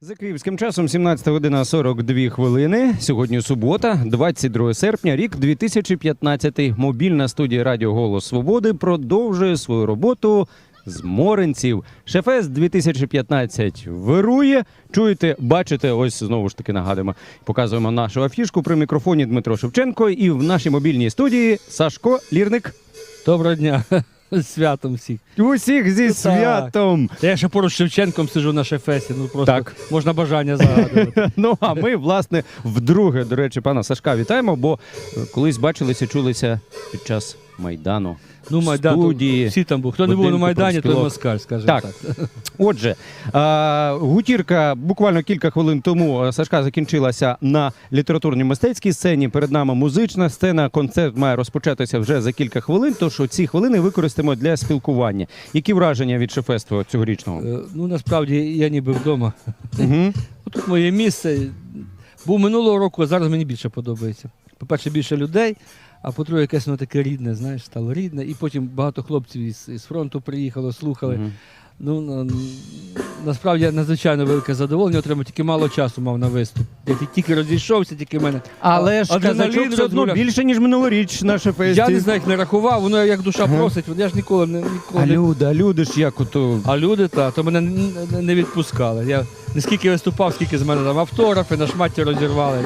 За київським часом 17 година 42 хвилини. Сьогодні субота, 22 серпня, рік 2015. Мобільна студія Радіо Голос Свободи продовжує свою роботу з Моренців. Шефест 2015 вирує. Чуєте, бачите, ось знову ж таки нагадуємо. Показуємо нашу афішку при мікрофоні Дмитро Шевченко і в нашій мобільній студії Сашко Лірник. Доброго дня. Святом всіх. Усіх зі святом! Та я ще поруч з Шевченком сижу на шефесі. Ну просто Так. можна бажання загадувати. Ну а ми, власне, вдруге, до речі, пана Сашка вітаємо, бо е, колись бачилися, чулися під час майдану. Ну, Майдан, то Студії, всі там був. Хто не був на Майдані, той москаль, скажімо Так. так. Отже, а, гутірка буквально кілька хвилин тому Сашка закінчилася на літературній мистецькій сцені. Перед нами музична сцена. Концерт має розпочатися вже за кілька хвилин. Тож ці хвилини використаємо для спілкування. Які враження від шефесту цьогорічного? Е, Ну насправді я ніби вдома. Угу. Тут моє місце. Був минулого року, а зараз мені більше подобається. По-перше, більше людей, а по-друге, якесь воно таке рідне, знаєш, стало рідне. І потім багато хлопців із, із фронту приїхало, слухали. Ну, на- насправді надзвичайно велике задоволення отримав, тільки мало часу мав на виступ. Я ті- тільки розійшовся, тільки в мене. Але ж Адреналін казачок все одно розгуляв. більше, ніж минулоріч на шефесті. Я не знаю, як не рахував, воно як душа Ага. просить, я ж ніколи не ніколи. А не- люди, а люди ж як ото. А люди, та, то мене н- н- не відпускали. Я не скільки виступав, скільки з мене там автографи на шматі розірвали.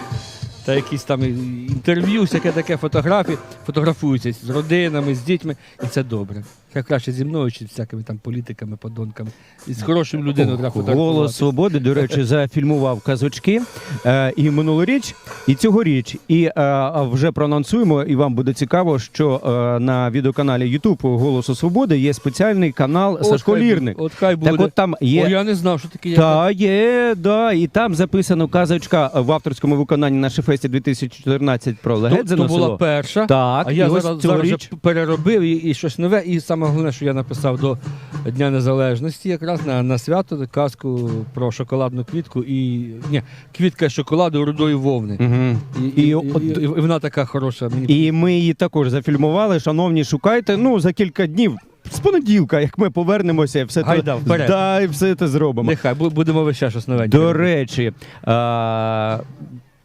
Та якісь там інтерв'ю, всяке таке фотографії, фотографуються з родинами, з дітьми, і це добре. Хай краще зі мною, чи з всякими там політиками, подонками. І з хорошою людиною треба. Голос свободи, до речі, зафільмував казочки е, і минулоріч, і цьогоріч. І е, а вже проанонсуємо, і вам буде цікаво, що е, на відеоканалі YouTube Голосу Свободи є спеціальний канал От Сашко хай Лірник. От хай буде. Так от там є. О, я не знав, що таке є. Та є, да, і там записано казочка в авторському виконанні на Шефесті 2014 про то, Легедзино то була село. перша. Так, А я і ось зараз, зараз цьогоріч вже переробив і, і щось нове. І саме головне, що я написав до Дня Незалежності, якраз на, на свято казку про шоколадну квітку і ні, квітка шоколаду рудої вовни. Мгм. І, І і, от- і, і вона така хороша. Мені І ми її також зафільмували. Шановні, шукайте. Ну за кілька днів. З понеділка, як ми повернемося, все Гайда, те, вперед. да, і все це зробимо. нехай бу- будемо ви ще щось новеньке. До речі, а,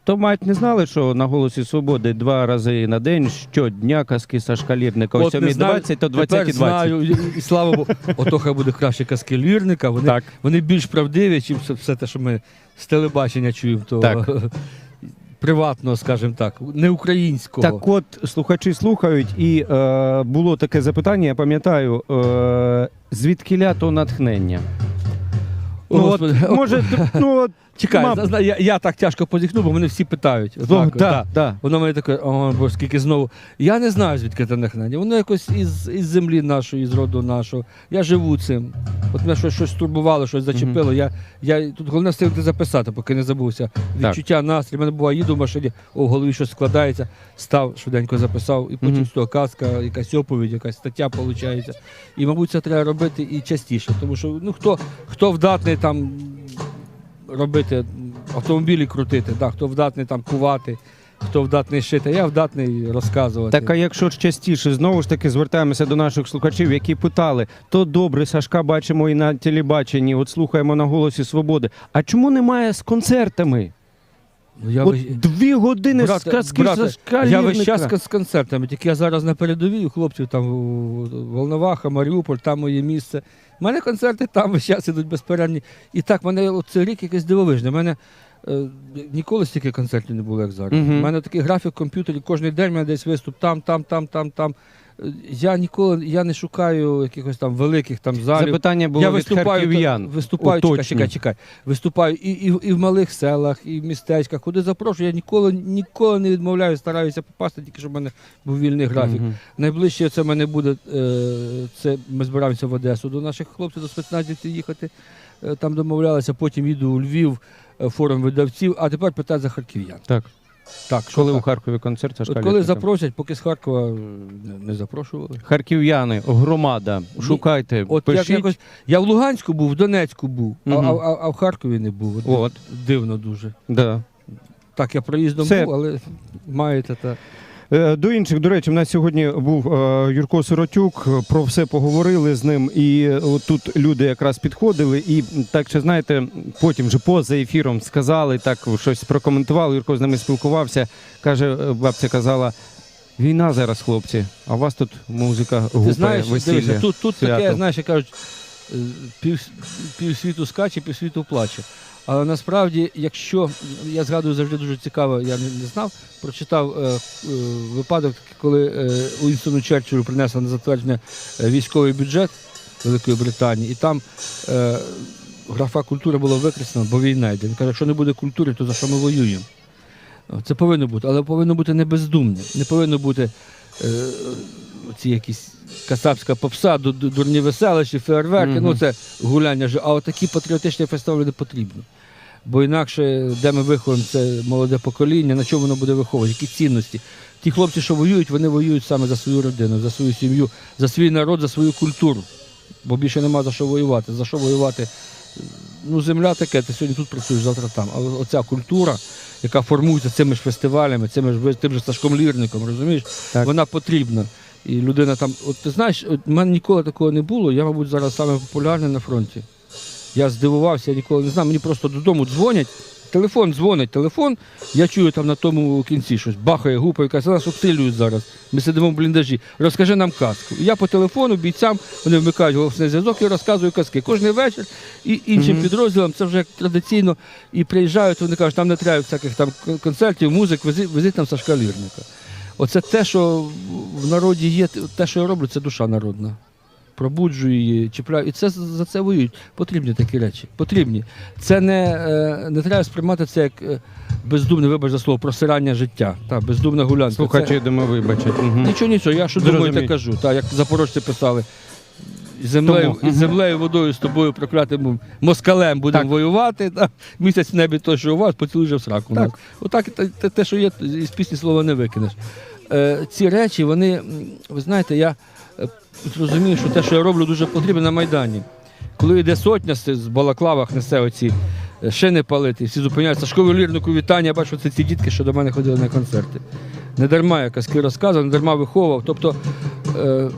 то мають не знали, що на голосі свободи два рази на день щодня казки Сашка Лірника. О От не знаю, 7.20, то 20.20. знаю, і, і слава Богу. Ото хай буде краще казки лірника. Вони, Так. вони більш правдиві, ніж все, все те, що ми з телебачення чуємо. То, Так. Приватного, скажімо так, не українського. Так от слухачі слухають, і е, було таке запитання, я пам'ятаю, е, звідкиля то натхнення. О, Ну, Господи. от, може, ну, от, Чекай, зна- зна- я, я так тяжко позіхну, бо мене всі питають. ну, Отак, да, так. да. Воно мене таке, о, бо скільки знову. Я не знаю, звідки це натхнення. Воно якось із, із землі нашої, з роду нашого. Я живу цим. От мене щось, щось турбувало, щось зачепило. Я, я, тут головне встигнути записати, поки не забувся. Відчуття, настрій. У мене буває, їду в машині, о, в голові щось складається, став, швиденько записав, і потім з того казка, якась оповідь, якась стаття виходить. І, мабуть, це треба робити і частіше. Тому що ну, хто, хто вдатний там робити автомобілі крутити, да, хто вдатний там кувати, хто вдатний шити, я вдатний розказувати. Так, а якщо ж частіше, знову ж таки звертаємося до наших слухачів, які питали, то добре, Сашка бачимо і на телебаченні, от слухаємо на голосі свободи. А чому немає з концертами? Ну, я, от ви- дві години з Брате, казки брате, Сашка я весь Лірника. час з концертами, тільки я зараз на передовій, у хлопців там у- Волноваха, Маріуполь, там моє місце. У мене концерти там весь час ідуть безперервні. І так, в мене цей рік якийсь дивовижний. У мене е, ніколи стільки концертів не було, як зараз. У Мгм. мене такий графік в комп'ютері, кожен день у мене десь виступ там, там, там, там, там. Я ніколи я не шукаю якихось там великих там залів. Запитання було я від виступаю, харків'ян. виступаю, чекай, чекай, чекай. Виступаю і, і, і в малих селах, і в містечках, куди запрошую. Я ніколи ніколи не відмовляю, стараюся попасти, тільки щоб в мене був вільний графік. Мгм. Найближче це в мене буде. Е, це ми збираємося в Одесу до наших хлопців, до спецназівців їхати. Е, там домовлялися, потім їду у Львів, е, форум видавців, а тепер питання за харків'ян. Так. Так, Коли у? Харкові концерт Сашка От коли Лірника? запросять, поки з Харкова не, не запрошували. Харків'яни, громада, шукайте, От як, пишіть. якось, я в Луганську був, в Донецьку був, а, Мгм. а, а, а в Харкові не був. От, От. Дивно дуже. Да. Так, я проїздом Це- був, але маєте та. Е, До інших, до речі, в нас сьогодні був е, Юрко Сиротюк. Про все поговорили з ним. І е, тут люди якраз підходили, і так ще знаєте, потім вже поза ефіром сказали, так щось прокоментували. Юрко з ними спілкувався. Каже, е, бабця казала. Війна зараз, хлопці, а у вас тут музика гупає, Ти знаєш, весілля. дивися, тут, тут таке, знаєш, як кажуть, е, пів, півсвіту скаче, півсвіту плаче. Але насправді, якщо я згадую завжди дуже цікаво, я не, не знав, прочитав е, е, випадок, коли е, Уінстону Черчиллю принесли на затвердження е, військовий бюджет Великої Британії, і там е, графа культура була викреслена, бо війна йде. Він каже, якщо не буде культури, то за що ми воюємо? Це повинно бути, але повинно бути не бездумне, не повинно бути е, ці якісь касапська попса, ду- ду- дурні веселищі, фейерверки, Мгм. ну це гуляння. А от такі патріотичні фестивалі не потрібні. Бо інакше, де ми виховуємо це молоде покоління, на чому воно буде виховувати, які цінності. Ті хлопці, що воюють, вони воюють саме за свою родину, за свою сім'ю, за свій народ, за свою культуру. Бо більше нема за що воювати. За що воювати? Ну, земля таке, ти сьогодні тут працюєш, завтра там. Але оця культура, яка формується цими ж фестивалями, цими ж тим же Сашком Лірником, розумієш, Так. вона потрібна. І людина там, от ти знаєш, от в мене ніколи такого не було. Я, мабуть, зараз саме популярний на фронті. Я здивувався, я ніколи не знав. Мені просто додому дзвонять. Телефон дзвонить, телефон. Я чую там на тому кінці щось, бахає, гупає, каже, нас обстрілюють зараз. Ми сидимо в бліндажі. Розкажи нам казку. І я по телефону бійцям вони вмикають голосний зв'язок і розказую казки. Кожен вечір і іншим Мгм. підрозділам це вже як традиційно. І приїжджають, вони кажуть, там не треба всяких там концертів, музик, вези- везіть нам Сашка Лірника. Оце те, що в народі є, те, що я роблю, це душа народна. Пробуджую її, чіпляю. І це за це воюють. Потрібні такі речі. Потрібні. Це не, е, не треба сприймати це як е, бездумне, вибач за слово, просирання життя. Та, бездумна гулянка. Слухачі, Це- думаю, вибачать. Мгм. Нічого, нічого, я що думаю, так кажу. Та, як запорожці писали. Землею, Тому, землею, водою з тобою проклятим москалем будемо Так. воювати. Та, місяць в небі то, що у вас, поцілуй же в сраку. Так. Отак те, те, те, що є, із пісні слова не викинеш. Е, ці речі, вони, ви знаєте, я зрозумів, що те, що я роблю, дуже потрібно на Майдані. Коли йде сотня з, з балаклавах, несе оці е, шини палити, всі зупиняються. Шкову лірнику вітання, я бачу, це ці дітки, що до мене ходили на концерти. Не дарма я казки розказував, не дарма виховував. Тобто е,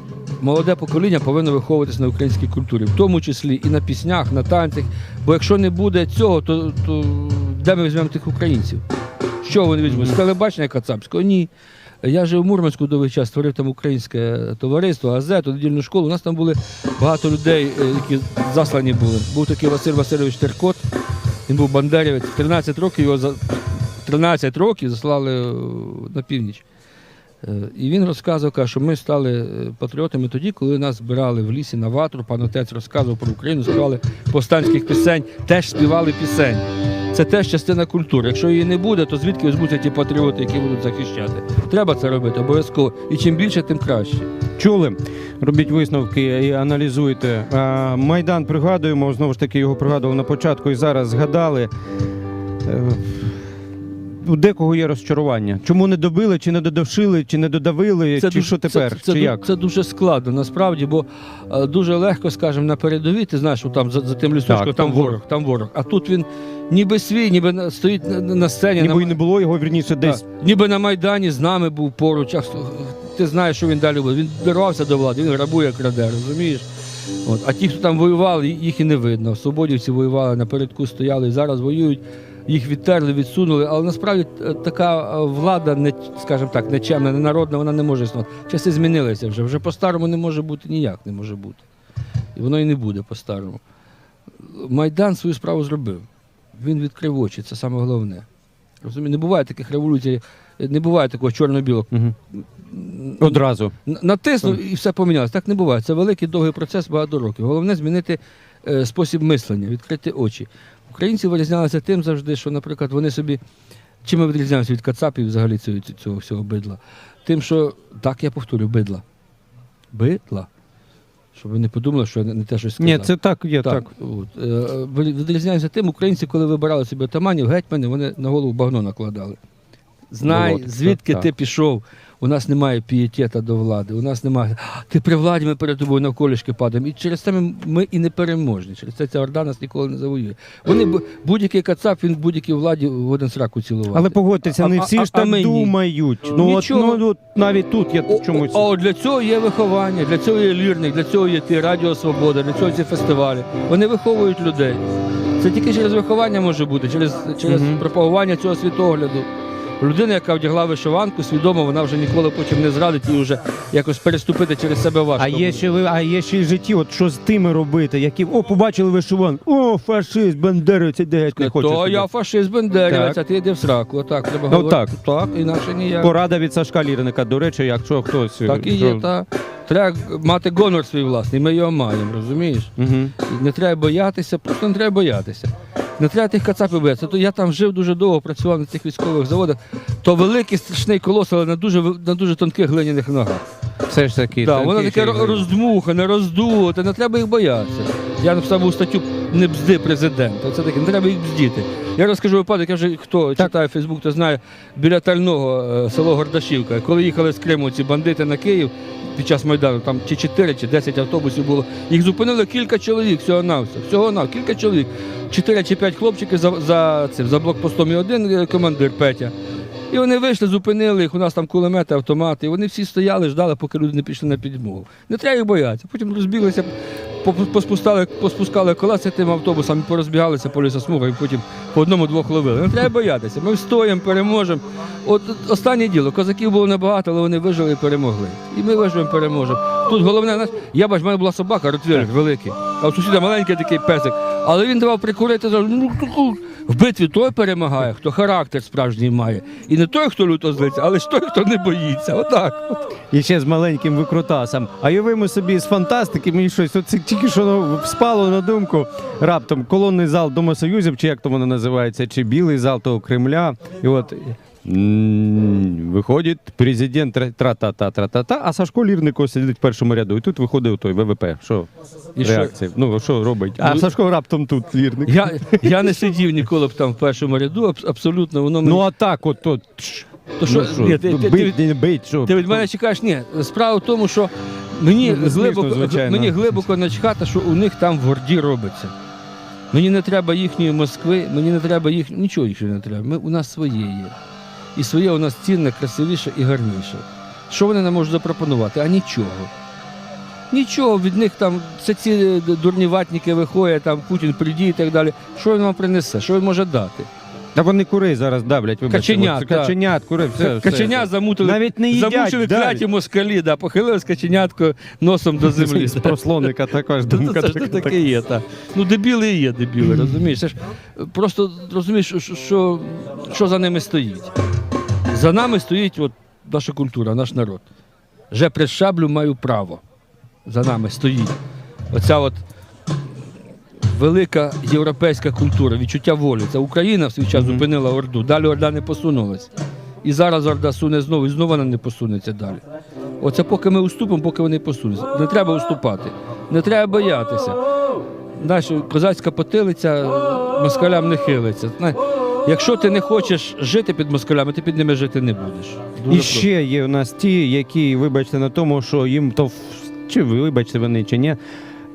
молоде покоління повинно виховуватися на українській культурі, в тому числі і на піснях, на танцях. Бо якщо не буде цього, то, то де ми візьмемо тих українців? Що вони візьмуть? З телебачення Кацапського? Ні. Я жив в Мурманську довгий час, створив там українське товариство, газету, недільну школу. У нас там були багато людей, е, які заслані були. Був такий Василь Васильович Теркот, він був бандерівець. 13 років його за 13 років заслали е, на північ. Е, І він розказував, каже, що ми стали е, патріотами тоді, коли нас збирали в лісі на ватру. Пан отець розказував про Україну, співали повстанських пісень, теж співали пісень. Це теж частина культури. Якщо її не буде, то звідки візьмуться ті патріоти, які будуть захищати? Треба це робити обов'язково. І чим більше, тим краще. Чули? Робіть висновки і аналізуйте. Майдан пригадуємо, знову ж таки його пригадував на початку і зараз згадали. У декого є розчарування. Чому не добили, чи не додавшили, чи не додавили, чи що тепер? Це, це, чи як? це дуже складно насправді, бо е, дуже легко, скажімо, на передовій, ти знаєш, що там за, за тим лісочком, там там ворог, там ворог. А тут він ніби свій, ніби стоїть на, на сцені. Ніби на, і не було його, вірніше, десь. Так, ніби на Майдані з нами був поруч. А ти знаєш, що він далі буде. Він дорвався до влади, він грабує, краде, розумієш? От. А ті, хто там воювали, їх і не видно. Свободівці воювали, напередку стояли і зараз воюють. Їх відтерли, відсунули, але насправді е, така е, влада, не, скажімо так, нечемна, ненародна, вона не може існувати. Часи змінилися вже. Вже по-старому не може бути ніяк не може бути. І воно і не буде по-старому. Майдан свою справу зробив. Він відкрив очі, це саме головне. Розумієте, не буває таких революцій, не буває такого чорно-білого. Угу. Одразу. Натиснув і все помінялося. Так не буває. Це великий довгий процес багато років. Головне змінити е, спосіб мислення, відкрити очі. Українці вирізнялися тим завжди, що, наприклад, вони собі. Чим ми відрізняємося від кацапів взагалі цього, цього всього бидла? Тим, що так я повторю, бидла. Бидла. Щоб ви не подумали, що я не те щось сказав. Ні, це так є, так. Так, От. Е, Відрізняємося тим, українці, коли вибирали собі отаманів, гетьмани, вони на голову багно накладали. знай, Володька, звідки так. ти пішов. У нас немає пієтета до влади. У нас немає. Ти при владі ми перед тобою навколішки падаємо. І через це ми, ми і не переможні. Через це ця орда нас ніколи не завоює. Вони будь-який кацап, він в будь-якій владі годен сраку цілувати. Але погодьтеся, не всі ж а так мені? думають. Ну от, Нічого. ну от навіть тут я О, чомусь. о, для цього є виховання, для цього є лірник, для цього є ти Радіо Свобода, для цього ці фестивалі. Вони виховують людей. Це тільки через виховання може бути, через, через Мгм. пропагування цього світогляду. Людина, яка вдягла вишиванку, свідомо, вона вже ніколи потім не зрадить і вже якось переступити через себе важко. А є буде. ще ви, а є ще й житті. От що з тими робити? Які о, побачили вишиван. О, фашист, бандеровець, де геть не хочу. То я фашист бендерівець, Так. а ти йди в сраку. Отак треба Ну, говорити. так. Так, інакше ніяк. Порада від Сашка Лірника. До речі, якщо хтось. Так і є, та. Треба мати гонор свій власний, ми його маємо, розумієш? Угу. Не треба боятися, просто не треба боятися. Не треба тих кацапів боятися. То я там жив дуже довго, працював на цих військових заводах. То великий страшний колос, але на дуже на дуже тонких глиняних ногах. Все ж таки. Так, воно таке роздмухане, роздуте, не треба їх боятися. Я написав у статтю не бзди президента. Це таке, не треба їх бздіти. Я розкажу випадок, я вже хто читає Фейсбук, то знає біля Тального е, село Гордашівка. Коли їхали з Криму ці бандити на Київ під час Майдану, там чи 4, чи 10 автобусів було. Їх зупинили кілька чоловік, всього на все. Всього на кілька чоловік. 4 чи 5 хлопчиків за, за, цим, за блокпостом і один е, командир Петя. І вони вийшли, зупинили їх, у нас там кулемети, автомати. І вони всі стояли, ждали, поки люди не пішли на підмогу. Не треба їх боятися. Потім розбіглися, поспускали, поспускали колеса тим автобусом, порозбігалися по лісосмугах, і потім по одному-двох ловили. Не треба боятися. Ми встоїмо, переможемо. От от останнє діло. Козаків було небагато, але вони вижили і перемогли. І ми виживемо, переможемо. Тут головне, я бачу, в мене була собака, ротвірик великий, а у сусіда маленький такий песик. Але він давав прикурити, ну, в битві той перемагає, хто характер справжній має. І не той, хто люто злиться, але ж той, хто не боїться. Отак. От. І ще з маленьким викрутасом. А уявимо собі з фантастики, мені щось от тільки що ну, спало на думку раптом колонний зал Домосоюзів, чи як то воно називається, чи білий зал того Кремля. І от виходить президент тра- тра-та-та, тра-та-та, а Сашко Лірник ось сидить в першому ряду. І тут виходить той ВВП. Що? І що? Реакція. Ну, що робить? А Ну, Сашко раптом тут Лірник. Я, я не сидів ніколи б там в першому ряду, аб- абсолютно воно мені. Ну а так, от, то що, ну, ні, ти, ну, ти, ти, бить, не бить, що? Ти від мене чекаєш? Ні, справа в тому, що мені, Ну, не смішно, глибоко, звичайно. мені глибоко начхати, що у них там в горді робиться. Мені не треба їхньої Москви, мені не треба їх, нічого їх не треба. Ми, у нас своє є. І своє у нас цінне, красивіше і гарніше. Що вони нам можуть запропонувати? А нічого. Нічого від них там, це ці е, дурні ватники виходять, там Путін прийде і так далі. Що він вам принесе? Що він може дати? Та вони курей зараз давлять, вибачте. Каченят, От, так. Каченят, курей, все. все. Каченя замутили, Навіть не їдять, замучили далі. кляті москалі, да, похилили каченятко носом до землі. З прослонника також думка. Це ж таке є, так. Ну, дебіли і є дебіли, розумієш? Це ж просто розумієш, що, що, що за ними стоїть. За нами стоїть от наша культура, наш народ. Же пред шаблю маю право. За нами стоїть. Оця от велика європейська культура, відчуття волі. Це Україна в свій час зупинила Орду. Далі Орда не посунулась. І зараз Орда суне знову, і знову вона не посунеться далі. Оце поки ми уступимо, поки вони посунуться. Не треба уступати, не треба боятися. Знаєш, козацька потилиця москалям не хилиться. Якщо ти не хочеш жити під москалями, ти під ними жити не будеш. Дуже І ще є у нас ті, які, вибачте, на тому, що їм то чи вибачте вони, чи ні,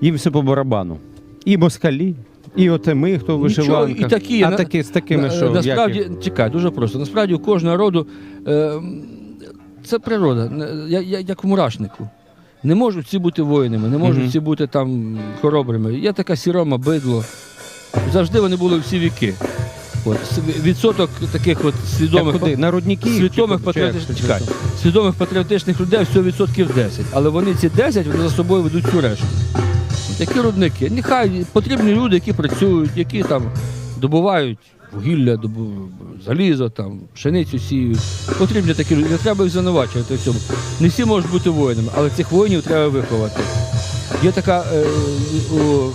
їм все по барабану. І москалі, і от ми, хто в і такі, а на- такі з такими, На- що насправді, як чекай, дуже просто. Насправді у кожного роду е, це природа, я- я- як в мурашнику. Не можуть всі бути воїнами, не можуть Мгм. всі бути там хоробрими. Є така сірома, бидло. Завжди вони були всі віки. От, відсоток таких от свідомих, куди? На рудників? свідомих, патріотичних, чекай, свідомих патріотичних людей всього відсотків 10. Але вони ці 10 вони за собою ведуть всю решту. Такі рудники. Нехай потрібні люди, які працюють, які там добувають вугілля, добу- залізо, там, пшеницю сіють. Потрібні такі люди. Не треба їх звинувачувати в цьому. Не всі можуть бути воїнами, але цих воїнів треба виховати. Є така е, у, о,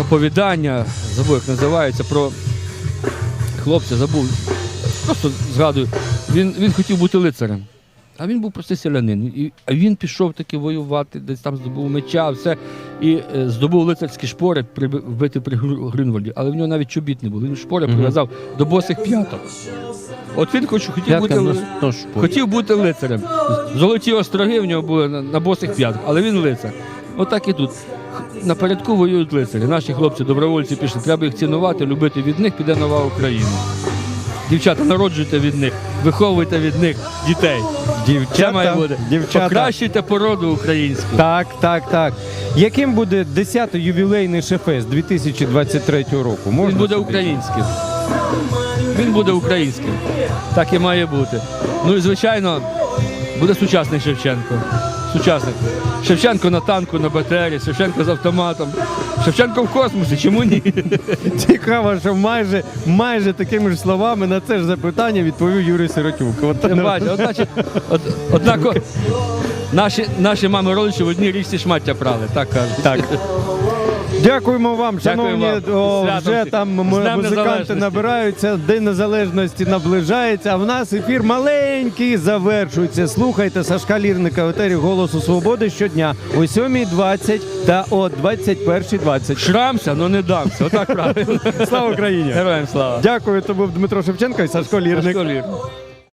оповідання, забув, як називається, про хлопця, забув. Просто згадую, він, він хотів бути лицарем. А він був простий селянин. І, а він пішов таки воювати, десь там здобув меча, все, і е, здобув лицарські шпори, приби- вбити при Грю- Грюнвальді. Але в нього навіть чобіт не було. Він шпори Мгм. прив'язав до босих п'яток. От він хоч хотів бути, ли- хотів бути лицарем. Золоті остроги в нього були на, на босих п'ятках, але він лицар. Отак і тут. Напередку воюють лицарі. Наші хлопці, добровольці пішли. Треба їх цінувати, любити від них, піде нова Україна. Дівчата, народжуйте від них, виховуйте від них дітей. Це має бути. дівчата. Покращуйте породу українську. Так, так, так. Яким буде 10-й ювілейний шефес 2023 року? Можна Він буде собі? українським. Він буде українським. Так і має бути. Ну і звичайно, буде сучасний Шевченко. Сучасний. Шевченко на танку, на БТРі, Шевченко з автоматом. Шевченко в космосі, чому ні? Цікаво, що майже, майже такими ж словами на це ж запитання відповів Юрій Сиротюк. От, Тим от, значить, от, однако наші, наші мами родичі в одній річці шмаття прали, так кажуть. Так. Дякуємо вам, шановні. вам. О, вже там З Днем музиканти Незалежності. набираються, День Незалежності наближається, а в нас ефір маленький завершується. Слухайте Сашка Лірника в етері Голосу Свободи щодня о 7.20 та о 21.20. Шрамся, але не дамся. Отак правильно. Слава Україні! Героям слава. Дякую, то був Дмитро Шевченко і Сашко Лірник. Сашко Лір.